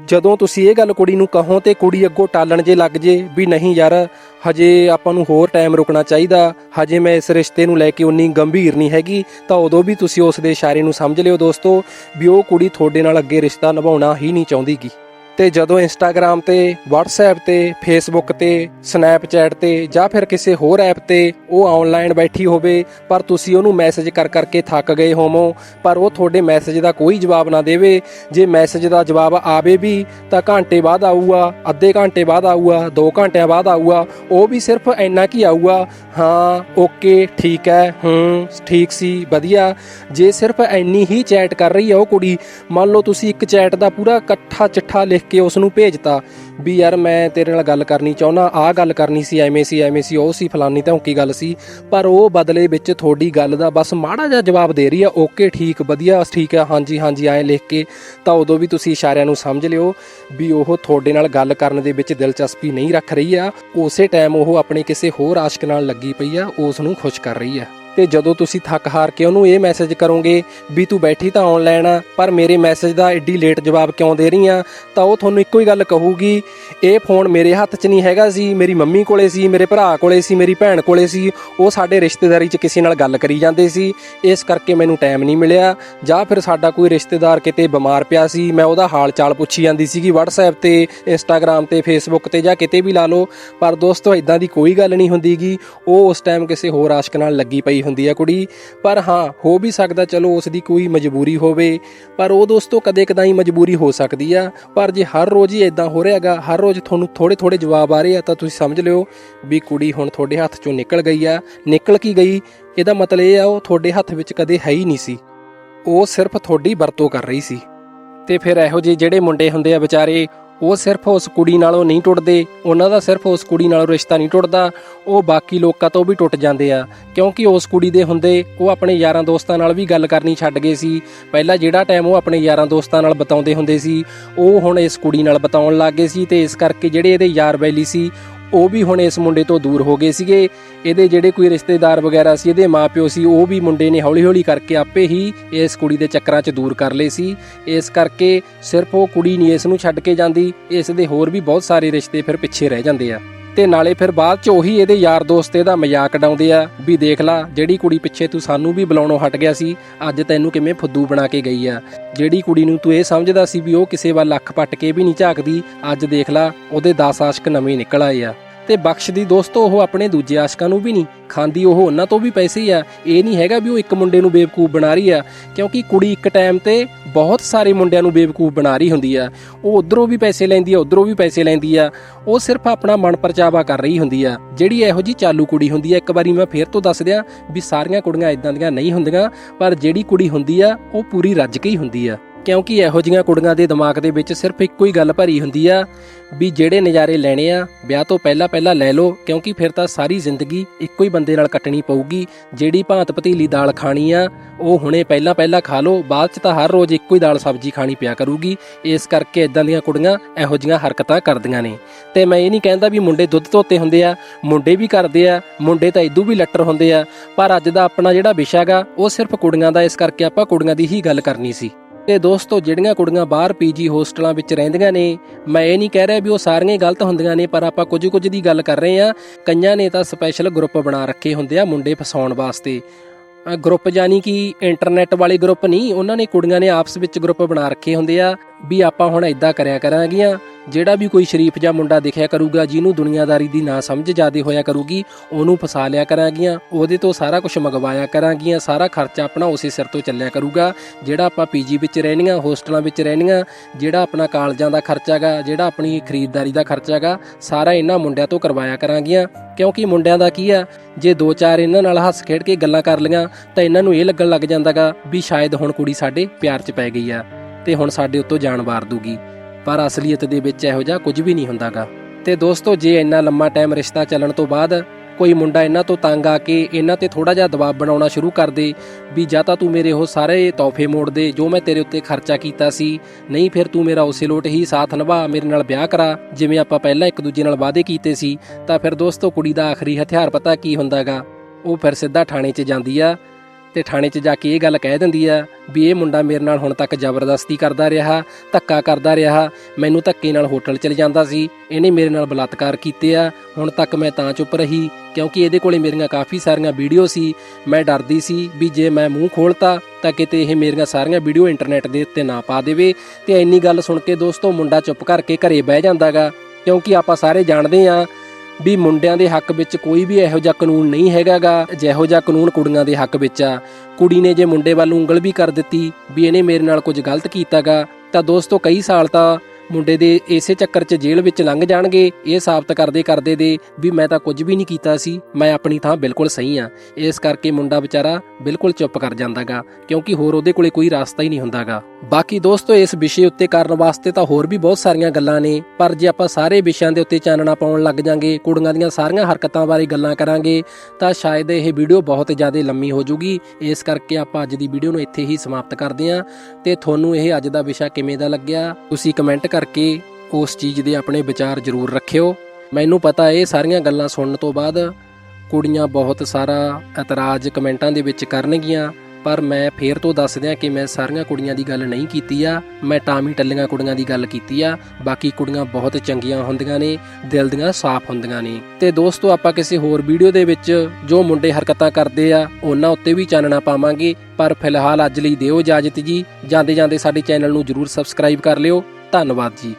Speaker 1: ਜਦੋਂ ਤੁਸੀਂ ਇਹ ਗੱਲ ਕੁੜੀ ਨੂੰ ਕਹੋ ਤੇ ਕੁੜੀ ਅੱਗੋਂ ਟਾਲਣ ਜੇ ਲੱਗ ਜੇ ਵੀ ਨਹੀਂ ਯਾਰ, ਹਜੇ ਆਪਾਂ ਨੂੰ ਹੋਰ ਟਾਈਮ ਰੁਕਣਾ ਚਾਹੀਦਾ, ਹਜੇ ਮੈਂ ਇਸ ਰਿਸ਼ਤੇ ਨੂੰ ਲੈ ਕੇ ਉਨੀ ਗੰਭੀਰ ਨਹੀਂ ਹੈਗੀ, ਤਾਂ ਉਦੋਂ ਵੀ ਤੁਸੀਂ ਉਸ ਦੇ ਇਸ਼ਾਰੇ ਨੂੰ ਸਮਝ ਲਿਓ ਦੋਸਤੋ ਵੀ ਉਹ ਕੁੜੀ ਤੁਹਾਡੇ ਨਾਲ ਅੱਗੇ ਰਿਸ਼ਤਾ ਨਿਭਾਉਣਾ ਹੀ ਨਹੀਂ ਚਾਹੁੰਦੀਗੀ। ਤੇ ਜਦੋਂ ਇੰਸਟਾਗ੍ਰam ਤੇ, WhatsApp ਤੇ, Facebook ਤੇ, Snapchat ਤੇ ਜਾਂ ਫਿਰ ਕਿਸੇ ਹੋਰ ਐਪ ਤੇ ਉਹ ਆਨਲਾਈਨ ਬੈਠੀ ਹੋਵੇ, ਪਰ ਤੁਸੀਂ ਉਹਨੂੰ ਮੈਸੇਜ ਕਰ ਕਰਕੇ ਥੱਕ ਗਏ ਹੋਵੋ, ਪਰ ਉਹ ਤੁਹਾਡੇ ਮੈਸੇਜ ਦਾ ਕੋਈ ਜਵਾਬ ਨਾ ਦੇਵੇ। ਜੇ ਮੈਸੇਜ ਦਾ ਜਵਾਬ ਆਵੇ ਵੀ, ਤਾਂ ਘੰਟੇ ਬਾਅਦ ਆਊਗਾ, ਅੱਧੇ ਘੰਟੇ ਬਾਅਦ ਆਊਗਾ 2 ਘੰਟਿਆਂ ਬਾਅਦ ਆਊਗਾ, ਉਹ ਵੀ ਸਿਰਫ ਇੰਨਾ ਕੀ ਆਊਗਾ, ਹਾਂ ਓਕੇ ਠੀਕ ਹੈ, ਹੂੰ, ਠੀਕ ਸੀ, ਵਧੀਆ। ਜੇ ਸਿਰਫ ਇੰਨੀ ਹੀ ਚੈਟ ਕਰ ਰਹੀ ਹੈ ਉਹ ਕੁੜੀ, ਮੰਨ ਲਓ ਤੁਸੀਂ ਇੱਕ ਚੈਟ ਦਾ ਪੂਰਾ ਇਕੱਠਾ ਚਿੱਠਾ ਲਿਖ ਕੇ ਉਸ ਨੂੰ ਭੇਜਤਾ ਵੀ ਯਾਰ ਮੈਂ ਤੇਰੇ ਨਾਲ ਗੱਲ ਕਰਨੀ ਚਾਹੁੰਦਾ, ਆਹ ਗੱਲ ਕਰਨੀ ਸੀ, ਐਵੇਂ ਸੀ ਐਵੇਂ ਸੀ, ਉਹ ਸੀ ਫਲਾਨੀ ਤਾਂ ਕੀ ਗੱਲ ਸੀ, ਪਰ ਉਹ ਬਦਲੇ ਵਿੱਚ ਤੁਹਾਡੀ ਗੱਲ ਦਾ ਬਸ ਮਾੜਾ ਜਿਹਾ ਜਵਾਬ ਦੇ ਰਹੀ ਆ, ਓਕੇ, ਠੀਕ, ਵਧੀਆ, ਠੀਕ ਆ, ਹਾਂਜੀ ਹਾਂਜੀ, ਐਂ ਲਿਖ ਕੇ ਤਾਂ ਉਦੋਂ ਵੀ ਤੁਸੀਂ ਇਸ਼ਾਰਿਆਂ ਨੂੰ ਸਮਝ ਲਿਓ ਵੀ ਉਹ ਤੁਹਾਡੇ ਨਾਲ ਗੱਲ ਕਰਨ ਦੇ ਵਿੱਚ ਦਿਲਚਸਪੀ ਨਹੀਂ ਰੱਖ ਰਹੀ ਆ, ਉਸੇ ਟਾਈਮ ਉਹ ਆਪਣੇ ਕਿਸੇ ਹੋਰ ਆਸ਼ਕ ਨਾਲ ਲੱਗੀ ਪਈ ਆ, ਉਸ ਨੂੰ ਖੁਸ਼ ਕਰ ਰਹੀ ਆ। ਤੇ ਜਦੋਂ ਤੁਸੀਂ ਥੱਕ ਹਾਰ ਕੇ ਉਹਨੂੰ ਇਹ ਮੈਸੇਜ ਕਰੋਗੇ ਵੀ ਤੂੰ ਬੈਠੀ ਤਾਂ ਆਨਲਾਈਨ ਆ, ਪਰ ਮੇਰੇ ਮੈਸੇਜ ਦਾ ਐਡੀ ਲੇਟ ਜਵਾਬ ਕਿਉਂ ਦੇ ਰਹੀ ਆ, ਤਾਂ ਉਹ ਤੁਹਾਨੂੰ ਇੱਕੋ ਹੀ ਗੱਲ ਕਹੂਗੀ, ਇਹ ਫੋਨ ਮੇਰੇ ਹੱਥ 'ਚ ਨਹੀਂ ਹੈਗਾ ਸੀ ਮੇਰੀ ਮੰਮੀ ਕੋਲੇ ਸੀ, ਮੇਰੇ ਭਰਾ ਕੋਲੇ ਸੀ, ਮੇਰੀ ਭੈਣ ਕੋਲੇ ਸੀ, ਉਹ ਸਾਡੇ ਰਿਸ਼ਤੇਦਾਰੀ 'ਚ ਕਿਸੇ ਨਾਲ ਗੱਲ ਕਰੀ ਜਾਂਦੇ ਸੀ, ਇਸ ਕਰਕੇ ਮੈਨੂੰ ਟਾਈਮ ਨਹੀਂ ਮਿਲਿਆ, ਜਾਂ ਫਿਰ ਸਾਡਾ ਕੋਈ ਰਿਸ਼ਤੇਦਾਰ ਕਿਤੇ ਬਿਮਾਰ ਪਿਆ ਸੀ, ਮੈਂ ਉਹਦਾ ਹਾਲ ਚਾਲ ਪੁੱਛੀ ਜਾਂਦੀ ਸੀਗੀ WhatsApp ਤੇ, Instagram ਤੇ, Facebook ਤੇ ਜਾਂ ਕਿਤੇ ਵੀ ਲਾ ਲਓ, ਪਰ ਦੋਸਤੋ ਇਦਾਂ ਦੀ ਕੋਈ ਗੱਲ ਨਹੀਂ ਹੁੰਦੀਗੀ, ਉਹ ਉਸ ਟਾਈਮ ਕਿਸੇ ਹੋਰ ਆਸ਼ਕ ਨਾਲ ਲੱਗੀ ਪਈ ਹੁੰਦੀ ਆ ਕੁੜੀ। ਪਰ ਹਾਂ, ਹੋ ਵੀ ਸਕਦਾ ਚਲੋ ਉਸ ਦੀ ਕੋਈ ਮਜਬੂਰੀ ਹੋਵੇ। ਪਰ ਉਹ ਦੋਸਤੋ ਕਦੇ ਕਦਾਈ ਮਜਬੂਰੀ ਹੋ ਸਕਦੀ ਆ। ਪਰ ਜੇ ਹਰ ਰੋਜ਼ ਹੀ ਇਦਾਂ ਹੋ ਰਿਹਾਗਾ, ਹਰ ਰੋਜ਼ ਤੁਹਾਨੂੰ ਥੋੜੇ ਥੋੜੇ ਜਵਾਬ ਆ ਰਹੇ ਆ, ਤਾਂ ਤੁਸੀਂ ਸਮਝ ਲਿਓ ਵੀ ਕੁੜੀ ਹੁਣ ਤੁਹਾਡੇ ਹੱਥ ਚੋਂ ਨਿਕਲ ਗਈ ਆ। ਨਿਕਲ ਕੀ ਗਈ? ਇਹਦਾ ਮਤਲਬ ਇਹ ਆ, ਉਹ ਤੁਹਾਡੇ ਹੱਥ ਵਿੱਚ ਕਦੇ ਹੈ ਹੀ ਨਹੀਂ ਸੀ। ਉਹ ਸਿਰਫ ਤੁਹਾਡੀ ਵਰਤੋਂ ਕਰ ਰਹੀ ਸੀ। ਤੇ ਫਿਰ ਇਹੋ ਜਿਹੇ ਜਿਹੜੇ ਮੁੰਡੇ ਹੁੰਦੇ ਆ ਵਿਚਾਰੇ ਉਹ ਸਿਰਫ ਉਸ ਕੁੜੀ ਨਾਲੋਂ ਨਹੀਂ ਟੁੱਟਦੇ, ਉਹਨਾਂ ਦਾ ਸਿਰਫ ਉਸ ਕੁੜੀ ਨਾਲੋਂ ਰਿਸ਼ਤਾ ਨਹੀਂ ਟੁੱਟਦਾ, ਉਹ ਬਾਕੀ ਲੋਕਾਂ ਤੋਂ ਵੀ ਟੁੱਟ ਜਾਂਦੇ ਆ। ਕਿਉਂਕਿ ਉਸ ਕੁੜੀ ਦੇ ਹੁੰਦੇ, ਉਹ ਆਪਣੇ ਯਾਰਾਂ ਦੋਸਤਾਂ ਨਾਲ ਵੀ ਗੱਲ ਕਰਨੀ ਛੱਡ ਗਏ ਸੀ। ਪਹਿਲਾਂ ਜਿਹੜਾ ਟਾਈਮ ਉਹ ਆਪਣੇ ਯਾਰਾਂ ਦੋਸਤਾਂ ਨਾਲ ਬਿਤਾਉਂਦੇ ਹੁੰਦੇ ਸੀ, ਉਹ ਹੁਣ ਇਸ ਕੁੜੀ ਨਾਲ ਬਿਤਾਉਣ ਲੱਗ ਗਏ ਸੀ ਤੇ ਇਸ ਕਰਕੇ ਜਿਹੜੇ ਇਹਦੇ ਯਾਰ ਬੈਲੀ ਸੀ ਉਹ ਵੀ ਹੁਣ ਇਸ ਮੁੰਡੇ ਤੋਂ ਦੂਰ ਹੋ ਗਏ ਸੀਗੇ। ਇਹਦੇ ਜਿਹੜੇ ਕੋਈ ਰਿਸ਼ਤੇਦਾਰ ਵਗੈਰਾ ਸੀ, ਇਹਦੇ ਮਾਪਿਓ ਸੀ, ਉਹ ਵੀ ਮੁੰਡੇ ਨੇ ਹੌਲੀ-ਹੌਲੀ ਕਰਕੇ ਆਪੇ ਹੀ ਇਸ ਕੁੜੀ ਦੇ ਚੱਕਰਾਂ 'ਚ ਦੂਰ ਕਰ ਲਏ ਸੀ। ਇਸ ਕਰਕੇ ਸਿਰਫ ਉਹ ਕੁੜੀ ਨਹੀਂ, ਇਸ ਨੂੰ ਛੱਡ ਕੇ ਜਾਂਦੀ, ਇਸ ਦੇ ਹੋਰ ਵੀ ਬਹੁਤ ਸਾਰੇ ਰਿਸ਼ਤੇ ਫਿਰ ਪਿੱਛੇ ਰਹਿ ਜਾਂਦੇ ਆ। ਤੇ ਨਾਲੇ ਫਿਰ ਬਾਅਦ 'ਚ ਉਹੀ ਇਹਦੇ ਯਾਰ ਦੋਸਤ ਇਹਦਾ ਮਜ਼ਾਕ ਡਾਉਂਦੇ ਆ, ਵੀ ਦੇਖ ਲੈ, ਜਿਹੜੀ ਕੁੜੀ ਪਿੱਛੇ ਤੂੰ ਸਾਨੂੰ ਵੀ ਬੁਲਾਉਣੋਂ ਹਟ ਗਿਆ ਸੀ, ਅੱਜ ਤੈਨੂੰ ਕਿਵੇਂ ਫੁੱਦੂ ਬਣਾ ਕੇ ਗਈ ਆ। ਜਿਹੜੀ ਕੁੜੀ ਨੂੰ ਤੂੰ ਇਹ ਸਮਝਦਾ ਸੀ ਵੀ ਉਹ ਕਿਸੇ ਵੱਲ ਅੱਖ ਪੱਟ ਕੇ ਵੀ ਨਹੀਂ ਝਾਕਦੀ, ਅੱਜ ਦੇਖ ਲੈ, ਉਹਦੇ 10 ਆਸ਼ਕ ਨਵੇਂ ਨਿਕਲ ਆਏ ਆ। ਤੇ ਬਖਸ਼ਦੀ ਦੋਸਤੋ ਉਹ ਆਪਣੇ ਦੂਜੇ ਆਸ਼ਕਾਂ ਨੂੰ ਵੀ ਨਹੀਂ, ਖਾਂਦੀ ਉਹ ਉਹਨਾਂ ਤੋਂ ਵੀ ਪੈਸੇ ਆ। ਇਹ ਨਹੀਂ ਹੈਗਾ ਵੀ ਉਹ ਇੱਕ ਮੁੰਡੇ ਨੂੰ ਬੇਵਕੂਫ ਬਣਾ ਰਹੀ ਆ, ਕਿਉਂਕਿ ਕੁੜੀ ਇੱਕ ਟਾਈਮ ਤੇ ਬਹੁਤ ਸਾਰੇ ਮੁੰਡਿਆਂ ਨੂੰ ਬੇਵਕੂਫ ਬਣਾ ਰਹੀ ਹੁੰਦੀ ਆ। ਉਹ ਉਧਰੋਂ ਵੀ ਪੈਸੇ ਲੈਂਦੀ ਆ, ਉਧਰੋਂ ਵੀ ਪੈਸੇ ਲੈਂਦੀ ਆ। ਉਹ ਸਿਰਫ ਆਪਣਾ ਮਨ ਪਰਚਾਵਾ ਕਰ ਰਹੀ ਹੁੰਦੀ ਆ। ਜਿਹੜੀ ਇਹੋ ਜੀ ਚਾਲੂ ਕੁੜੀ ਹੁੰਦੀ ਆ, ਇੱਕ ਵਾਰੀ ਮੈਂ ਫੇਰ ਤੋਂ ਦੱਸ ਦਿਆਂ ਵੀ ਸਾਰੀਆਂ ਕੁੜੀਆਂ ਇਦਾਂ ਦੀਆਂ ਨਹੀਂ ਹੁੰਦੀਆਂ, ਪਰ ਜਿਹੜੀ ਕੁੜੀ ਹੁੰਦੀ ਆ, ਉਹ ਪੂਰੀ ਰੱਜ ਕੇ ਹੀ ਹੁੰਦੀ ਆ। ਕਿਉਂਕਿ ਇਹੋ ਜੀਆਂ ਕੁੜੀਆਂ ਦੇ ਦਿਮਾਗ ਦੇ ਵਿੱਚ ਸਿਰਫ ਇੱਕੋ ਹੀ ਗੱਲ ਭਰੀ ਹੁੰਦੀ ਆ ਵੀ ਜਿਹੜੇ ਨਜ਼ਾਰੇ ਲੈਣੇ ਆ, ਵਿਆਹ ਤੋਂ ਪਹਿਲਾਂ ਪਹਿਲਾਂ ਲੈ ਲਓ, ਕਿਉਂਕਿ ਫਿਰ ਤਾਂ ਸਾਰੀ ਜ਼ਿੰਦਗੀ ਇੱਕੋ ਹੀ ਬੰਦੇ ਨਾਲ ਕੱਟਣੀ ਪਊਗੀ। ਜਿਹੜੀ ਭਾਂਤ ਪਤੀਲੀ ਦਾਲ ਖਾਣੀ ਆ, ਉਹ ਹੁਣੇ ਪਹਿਲਾਂ ਪਹਿਲਾਂ ਖਾ ਲਓ, ਬਾਅਦ ਚ ਤਾਂ ਹਰ ਰੋਜ਼ ਇੱਕੋ ਹੀ ਦਾਲ ਸਬਜ਼ੀ ਖਾਣੀ ਪਿਆ ਕਰੂਗੀ। ਇਸ ਕਰਕੇ ਇਦਾਂ ਦੀਆਂ ਕੁੜੀਆਂ ਇਹੋ ਜੀਆਂ ਹਰਕਤਾਂ ਕਰਦੀਆਂ ਨੇ। ਤੇ ਮੈਂ ਇਹ ਨਹੀਂ ਕਹਿੰਦਾ ਵੀ ਮੁੰਡੇ ਦੁੱਧ ਧੋਤੇ ਹੁੰਦੇ ਆ, ਮੁੰਡੇ ਵੀ ਕਰਦੇ ਆ, ਮੁੰਡੇ ਤਾਂ ਇਦੋਂ ਵੀ ਲੱਟਰ ਹੁੰਦੇ ਆ, ਪਰ ਅੱਜ ਦਾ ਆਪਣਾ ਜਿਹੜਾ ਵਿਸ਼ਾ ਗਾ ਉਹ ਸਿਰਫ ਕੁੜੀਆਂ ਦਾ, ਇਸ ਕਰਕੇ ਆਪਾਂ ਕੁੜੀਆਂ ਦੀ ਹੀ ਗੱਲ ਕਰਨੀ ਸੀ। ਤੇ ਦੋਸਤੋ, ਜਿਹੜੀਆਂ ਕੁੜੀਆਂ ਬਾਹਰ ਪੀਜੀ ਹੋਸਟਲਾਂ ਵਿੱਚ ਰਹਿੰਦੀਆਂ ਨੇ, ਮੈਂ ਇਹ ਨਹੀਂ ਕਹਿ ਰਿਹਾ ਵੀ ਉਹ ਸਾਰੀਆਂ ਗਲਤ ਹੁੰਦੀਆਂ ਨੇ, ਪਰ ਆਪਾਂ ਕੁਝ ਕੁਝ ਦੀ ਗੱਲ ਕਰ ਰਹੇ ਆ ਕਈਆਂ ਨੇ ਤਾਂ ਸਪੈਸ਼ਲ ਗਰੁੱਪ ਬਣਾ ਰੱਖੇ ਹੁੰਦੇ ਆ ਮੁੰਡੇ ਫਸਾਉਣ ਵਾਸਤੇ। ਗਰੁੱਪ ਜਾਨੀ ਕਿ ਇੰਟਰਨੈਟ ਵਾਲੇ ਗਰੁੱਪ ਨਹੀਂ, ਉਹਨਾਂ ਨੇ ਕੁੜੀਆਂ ਨੇ ਆਪਸ ਵਿੱਚ ਗਰੁੱਪ ਬਣਾ ਰੱਖੇ ਹੁੰਦੇ ਆ ਵੀ ਆਪਾਂ ਹੁਣ ਇਦਾਂ ਕਰਿਆ ਕਰਾਂਗੀਆਂ। ਜਿਹੜਾ ਵੀ ਕੋਈ ਸ਼ਰੀਫ ਜਾਂ ਮੁੰਡਾ ਦਿਖਿਆ ਕਰੂਗਾ, ਜਿਹਨੂੰ ਦੁਨੀਆਦਾਰੀ ਦੀ ਨਾ ਸਮਝ ਜਾਦੇ ਹੋਇਆ ਕਰੂਗੀ, ਉਹਨੂੰ ਫਸਾ ਲਿਆ ਕਰਾਂਗੀਆਂ, ਉਹਦੇ ਤੋਂ ਸਾਰਾ ਕੁਝ ਮੰਗਵਾਇਆ ਕਰਾਂਗੀਆਂ, ਸਾਰਾ ਖਰਚਾ ਆਪਣਾ ਉਸੇ ਸਿਰ ਤੋਂ ਚੱਲਿਆ ਕਰੂਗਾ, ਜਿਹੜਾ ਆਪਾਂ ਪੀਜੀ ਵਿੱਚ ਰਹਿਣੀਆਂ, ਹੋਸਟਲਾਂ ਵਿੱਚ ਰਹਿਣੀਆਂ, ਜਿਹੜਾ ਆਪਣਾ ਕਾਲਜਾਂ ਦਾ ਖਰਚਾਗਾ, ਜਿਹੜਾ ਆਪਣੀ ਖਰੀਦਦਾਰੀ ਦਾ ਖਰਚਾਗਾ, ਸਾਰਾ ਇਹਨਾਂ ਮੁੰਡਿਆਂ ਤੋਂ ਕਰਵਾਇਆ ਕਰਾਂਗੀਆਂ। ਕਿਉਂਕਿ ਮੁੰਡਿਆਂ ਦਾ ਕੀ ਆ, ਜੇ ਦੋ ਚਾਰ ਇਹਨਾਂ ਨਾਲ ਹੱਸ ਖੇਡ ਕੇ ਗੱਲਾਂ ਕਰ ਲੀਆਂ ਤਾਂ ਇਹਨਾਂ ਨੂੰ ਇਹ ਲੱਗਣ ਲੱਗ ਜਾਂਦਾਗਾ ਵੀ ਸ਼ਾਇਦ ਹੁਣ ਕੁੜੀ ਸਾਡੇ ਪਿਆਰ 'ਚ ਪੈ ਗਈ ਆ, ਤੇ ਹੁਣ ਸਾਡੇ ਉੱਤੋਂ ਜਾਨ ਵਾਰ ਦੂਗੀ ਪਰ ਅਸਲੀਅਤ ਦੇ ਵਿੱਚ ਇਹੋ ਜਿਹਾ ਕੁਝ ਵੀ ਨਹੀਂ ਹੁੰਦਾਗਾ। ਤੇ ਦੋਸਤੋ, ਜੇ ਇੰਨਾ ਲੰਮਾ ਟਾਈਮ ਰਿਸ਼ਤਾ ਚੱਲਣ ਤੋਂ ਬਾਅਦ ਕੋਈ ਮੁੰਡਾ ਇਹਨਾਂ ਤੋਂ ਤੰਗ ਆ ਕੇ ਇਹਨਾਂ ਤੇ ਥੋੜਾ ਜਿਹਾ ਦਬਾਅ ਬਣਾਉਣਾ ਸ਼ੁਰੂ ਕਰ ਦੇ ਵੀ ਜਾਂ ਤਾਂ ਤੂੰ ਮੇਰੇ ਉਹ ਸਾਰੇ ਤੋਹਫੇ ਮੋੜ ਦੇ, ਜੋ ਮੈਂ ਤੇਰੇ ਉੱਤੇ ਖਰਚਾ ਕੀਤਾ ਸੀ, ਨਹੀਂ ਫਿਰ ਤੂੰ ਮੇਰਾ ਉਸੇ ਲੋਟ ਹੀ ਸਾਥ ਨਿਭਾ, ਮੇਰੇ ਨਾਲ ਵਿਆਹ ਕਰਾ, ਜਿਵੇਂ ਆਪਾਂ ਪਹਿਲਾਂ ਇੱਕ ਦੂਜੇ ਨਾਲ ਵਾਅਦੇ ਕੀਤੇ ਸੀ, ਤਾਂ ਫਿਰ ਦੋਸਤੋ ਕੁੜੀ ਦਾ ਆਖਰੀ ਹਥਿਆਰ ਪਤਾ ਕੀ ਹੁੰਦਾਗਾ? ਉਹ ਫਿਰ ਸਿੱਧਾ ਥਾਣੇ 'ਚ ਜਾਂਦੀ ਆ ਤੇ ਥਾਣੇ 'ਚ ਜਾ ਕੇ ਇਹ ਗੱਲ ਕਹਿ ਦਿੰਦੀ ਆ ਵੀ ਇਹ ਮੁੰਡਾ ਮੇਰੇ ਨਾਲ ਹੁਣ ਤੱਕ ਜ਼ਬਰਦਸਤੀ ਕਰਦਾ ਰਿਹਾ, ਧੱਕਾ ਕਰਦਾ ਰਿਹਾ, ਮੈਨੂੰ ਧੱਕੇ ਨਾਲ ਹੋਟਲ ਚਲੇ ਜਾਂਦਾ ਸੀ, ਇਹਨੇ ਮੇਰੇ ਨਾਲ ਬਲਾਤਕਾਰ ਕੀਤੇ ਆ, ਹੁਣ ਤੱਕ ਮੈਂ ਤਾਂ ਚੁੱਪ ਰਹੀ, ਕਿਉਂਕਿ ਇਹਦੇ ਕੋਲੇ ਮੇਰੀਆਂ ਕਾਫੀ ਸਾਰੀਆਂ ਵੀਡੀਓ ਸੀ, ਮੈਂ ਡਰਦੀ ਸੀ ਵੀ ਜੇ ਮੈਂ ਮੂੰਹ ਖੋਲਤਾ ਤਾਂ ਕਿਤੇ ਇਹ ਮੇਰੀਆਂ ਸਾਰੀਆਂ ਵੀਡੀਓ ਇੰਟਰਨੈਟ ਦੇ ਉੱਤੇ ਨਾ ਪਾ ਦੇਵੇ, ਤੇ ਇੰਨੀ ਗੱਲ ਸੁਣ ਕੇ ਦੋਸਤੋ ਮੁੰਡਾ ਚੁੱਪ ਕਰਕੇ ਘਰੇ ਬਹਿ ਜਾਂਦਾਗਾ, ਕਿਉਂਕਿ ਆਪਾਂ ਸਾਰੇ ਜਾਣਦੇ ਆ ਵੀ ਮੁੰਡਿਆਂ ਦੇ ਹੱਕ ਵਿੱਚ ਕੋਈ ਵੀ ਇਹੋ ਜਿਹਾ ਕਾਨੂੰਨ ਨਹੀਂ ਹੈਗਾਗਾ, ਜਿਹੋ ਜਿਹਾ ਕਾਨੂੰਨ ਕੁੜੀਆਂ ਦੇ ਹੱਕ ਵਿੱਚ ਆ। ਕੁੜੀ ਨੇ ਜੇ ਮੁੰਡੇ ਵੱਲ ਉਂਗਲ ਵੀ ਕਰ ਦਿੱਤੀ ਵੀ ਇਹਨੇ ਮੇਰੇ ਨਾਲ ਕੁਝ ਗਲਤ ਕੀਤਾਗਾ, ਤਾਂ ਦੋਸਤੋ ਕਈ ਸਾਲ ਤਾਂ ਮੁੰਡੇ ਦੇ ਇਸੇ ਚੱਕਰ 'ਚ ਜੇਲ੍ਹ ਵਿੱਚ ਲੰਘ ਜਾਣਗੇ। ਇਹ ਸਾਬਤ ਕਰਦੇ ਕਰਦੇ ਦੇ ਵੀ ਮੈਂ ਤਾਂ ਕੁਝ ਵੀ ਨਹੀਂ ਕੀਤਾ ਸੀ। ਮੈਂ ਆਪਣੀ ਥਾਂ ਬਿਲਕੁਲ ਸਹੀ ਆ ਇਸ ਕਰਕੇ ਮੁੰਡਾ ਵਿਚਾਰਾ ਬਿਲਕੁਲ ਚੁੱਪ ਕਰ ਜਾਂਦਾਗਾ, ਕਿਉਂਕਿ ਹੋਰ ਉਹਦੇ ਕੋਲੇ ਕੋਈ ਰਾਸਤਾ ਹੀ ਨਹੀਂ ਹੁੰਦਾਗਾ। ਬਾਕੀ ਦੋਸਤੋ, ਇਸ ਵਿਸ਼ੇ ਉੱਤੇ ਕਰਨ ਵਾਸਤੇ ਤਾਂ ਹੋਰ ਵੀ ਬਹੁਤ ਸਾਰੀਆਂ ਗੱਲਾਂ ਨੇ। ਪਰ ਜੇ ਆਪਾਂ ਸਾਰੇ ਵਿਸ਼ਿਆਂ ਦੇ ਉੱਤੇ ਚਾਨਣਾ ਪਾਉਣ ਲੱਗ ਜਾਾਂਗੇ, ਕੁੜੀਆਂ ਦੀਆਂ ਸਾਰੀਆਂ ਹਰਕਤਾਂ ਬਾਰੇ ਗੱਲਾਂ ਕਰਾਂਗੇ, ਤਾਂ ਸ਼ਾਇਦ ਇਹ ਵੀਡੀਓ ਬਹੁਤ ਜ਼ਿਆਦਾ ਲੰਮੀ ਹੋ ਜੂਗੀ ਇਸ ਕਰਕੇ ਆਪਾਂ ਅੱਜ ਦੀ ਵੀਡੀਓ ਨੂੰ ਇੱਥੇ ਹੀ ਸਮਾਪਤ ਕਰਦੇ ਹਾਂ। ਤੇ ਤੁਹਾਨੂੰ ਇਹ ਅੱਜ ਦਾ ਵਿਸ਼ਾ ਕਿਵੇਂ ਦਾ ਲੱਗਿਆ, ਤੁਸੀਂ ਕਮੈਂਟ ਕਰ ਕਰਕੇ ਉਸ ਚੀਜ਼ ਦੇ ਆਪਣੇ ਵਿਚਾਰ ਜ਼ਰੂਰ ਰੱਖਿਓ। ਮੈਨੂੰ ਪਤਾ ਇਹ ਸਾਰੀਆਂ ਗੱਲਾਂ ਸੁਣਨ ਤੋਂ ਬਾਅਦ ਕੁੜੀਆਂ ਬਹੁਤ ਸਾਰਾ ਇਤਰਾਜ਼ ਕਮੈਂਟਾਂ ਦੇ ਵਿੱਚ ਕਰਨਗੀਆਂ, ਪਰ ਮੈਂ ਫੇਰ ਤੋਂ ਦੱਸ ਦਿਆਂ ਕਿ ਮੈਂ ਸਾਰੀਆਂ ਕੁੜੀਆਂ ਦੀ ਗੱਲ ਨਹੀਂ ਕੀਤੀ ਆ। ਮੈਂ ਟਾਮੀ ਟੱਲੀਆਂ ਕੁੜੀਆਂ ਦੀ ਗੱਲ ਕੀਤੀ ਆ, ਬਾਕੀ ਕੁੜੀਆਂ ਬਹੁਤ ਚੰਗੀਆਂ ਹੁੰਦੀਆਂ ਨੇ, ਦਿਲ ਦੀਆਂ ਸਾਫ਼ ਹੁੰਦੀਆਂ ਨੇ। ਤੇ ਦੋਸਤੋ, ਆਪਾਂ ਕਿਸੇ ਹੋਰ ਵੀਡੀਓ ਦੇ ਵਿੱਚ ਜੋ ਮੁੰਡੇ ਹਰਕਤਾਂ ਕਰਦੇ ਆ, ਉਹਨਾਂ ਉੱਤੇ ਵੀ ਚਾਨਣਾ ਪਾਵਾਂਗੇ। ਪਰ ਫਿਲਹਾਲ ਅੱਜ ਲਈ ਦਿਓ ਇਜਾਜ਼ਤ ਜੀ। ਜਾਂਦੇ ਜਾਂਦੇ ਸਾਡੇ ਚੈਨਲ ਨੂੰ ਜਰੂਰ ਸਬਸਕ੍ਰਾਈਬ ਕਰ ਲਿਓ। ਧੰਨਵਾਦ ਜੀ।